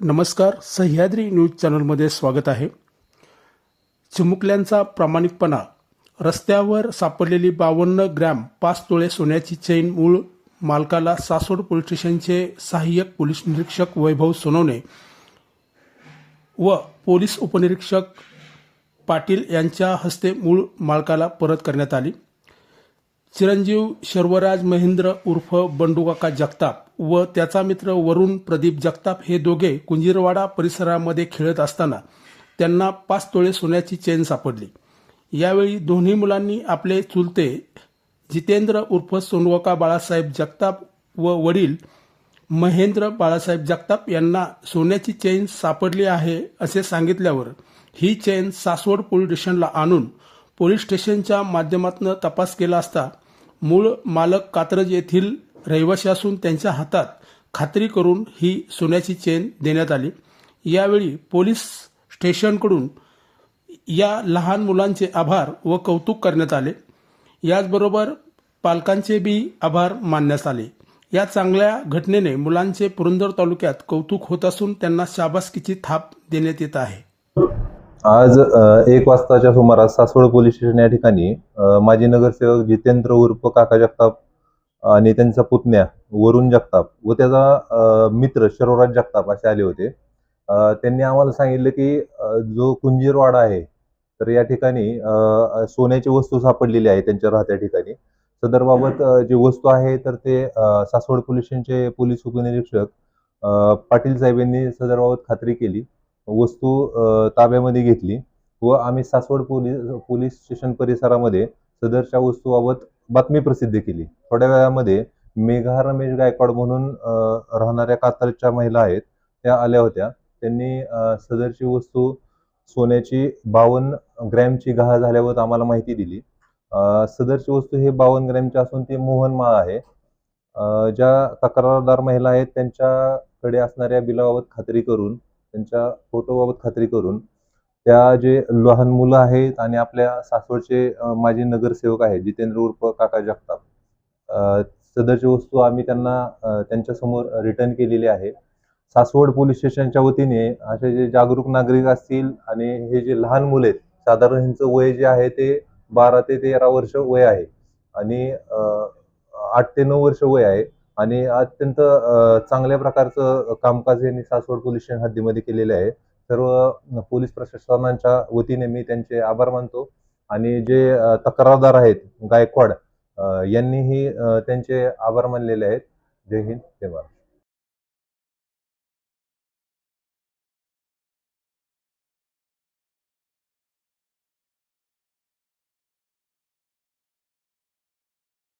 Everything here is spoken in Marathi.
नमस्कार सह्याद्री न्यूज चॅनलमध्ये स्वागत आहे. चिमुकल्यांचा प्रामाणिकपणा रस्त्यावर सापडलेली बावन्न ग्रॅम पाच तोळे सोन्याची चेन मूळ मालकाला सासोड पोलीस स्टेशनचे सहाय्यक पोलीस निरीक्षक वैभव सोनवणे व पोलीस उपनिरीक्षक पाटील यांच्या हस्ते मूळ मालकाला परत करण्यात आली. चिरंजीव शर्वराज महेंद्र उर्फ बंडूकाका जगताप व त्याचा मित्र वरुण प्रदीप जगताप हे दोघे कुंजीरवाडा परिसरामध्ये खेळत असताना त्यांना पाच तोळे सोन्याची चेन सापडली. यावेळी दोन्ही मुलांनी आपले चुलते जितेंद्र उर्फ सोनवका बाळासाहेब जगताप व वडील महेंद्र बाळासाहेब जगताप यांना सोन्याची चेन सापडली आहे असे सांगितल्यावर ही चेन सासवड पोलीस स्टेशनला आणून पोलीस स्टेशनच्या माध्यमातून तपास केला असता मूळ मालक कात्रज येथील रहिवाशी असून त्यांच्या हातात खात्री करून ही सोन्याची चेन देण्यात आली. यावेळी पोलीस स्टेशनकडून या लहान मुलांचे आभार व कौतुक करण्यात आले. याचबरोबर पालकांचे बी आभार मानण्यात आले. या चांगल्या घटनेने मुलांचे पुरंदर तालुक्यात कौतुक होत असून त्यांना शाबासकीची थाप देण्यात येत आहे. आज एक वाजताच्या सुमारास सासवड पोलीस स्टेशन या ठिकाणी माजी नगरसेवक जितेंद्र उर्फ काका जगताप आणि त्यांचा पुतण्या वरुण जगताप व त्याचा मित्र शरोराज जगताप असे आले होते. त्यांनी आम्हाला सांगितलं की जो कुंजीरवाडा आहे तर या ठिकाणी सोन्याची वस्तू सापडलेली आहे त्यांच्या राहत्या ठिकाणी. सदरबाबत जी वस्तू आहे तर ते सासवड पोलीस स्टेशनचे पोलीस उपनिरीक्षक पाटील साहेब यांनी सदरबाबत खात्री केली. वस्तू ताब्यामध्ये घेतली व आम्ही सासवड पोलीस पोलीस स्टेशन परिसरामध्ये सदरच्या वस्तूबाबत बातमी प्रसिद्ध केली. थोड्या वेळामध्ये मेघा रमेश गायकवाड म्हणून राहणाऱ्या कातारच्या महिला आहेत त्या आल्या होत्या. त्यांनी सदरची वस्तू सोन्याची बावन्न ग्रॅमची गहा झाल्यावर आम्हाला माहिती दिली. सदरची वस्तू हे बावन्न ग्रॅमची असून ती मोहनमाळ आहे. ज्या तक्रारदार महिला आहेत त्यांच्याकडे असणाऱ्या बिलाबाबत खात्री करून त्यांच्या फोटोबाबत खात्री करून त्या जे लहान मुलं आहेत आणि आपल्या सासवडचे माजी नगरसेवक आहेत जितेंद्र उर्फ काका जगताप सदरची वस्तू आम्ही त्यांना त्यांच्यासमोर रिटर्न केलेली आहे. सासवड पोलीस स्टेशनच्या वतीने असे जे जागरूक नागरिक असतील आणि हे जे लहान मुलं आहेत साधारण ह्यांचं वय जे आहे ते बारा ते तेरा वर्ष वय आहे. आणि आठ ते नऊ वर्ष वय आहे. आणि अत्यंत चांगल्या प्रकारचं कामकाज यांनी सासवड पोलीस स्टेशन हद्दीमध्ये केलेले आहे. सर्व पोलीस प्रशासनाच्या वतीने मी त्यांचे आभार मानतो. आणि जे तक्रारदार आहेत गायकवाड यांनीही त्यांचे आभार मानलेले आहेत. जय हिंद जय महाराष्ट्र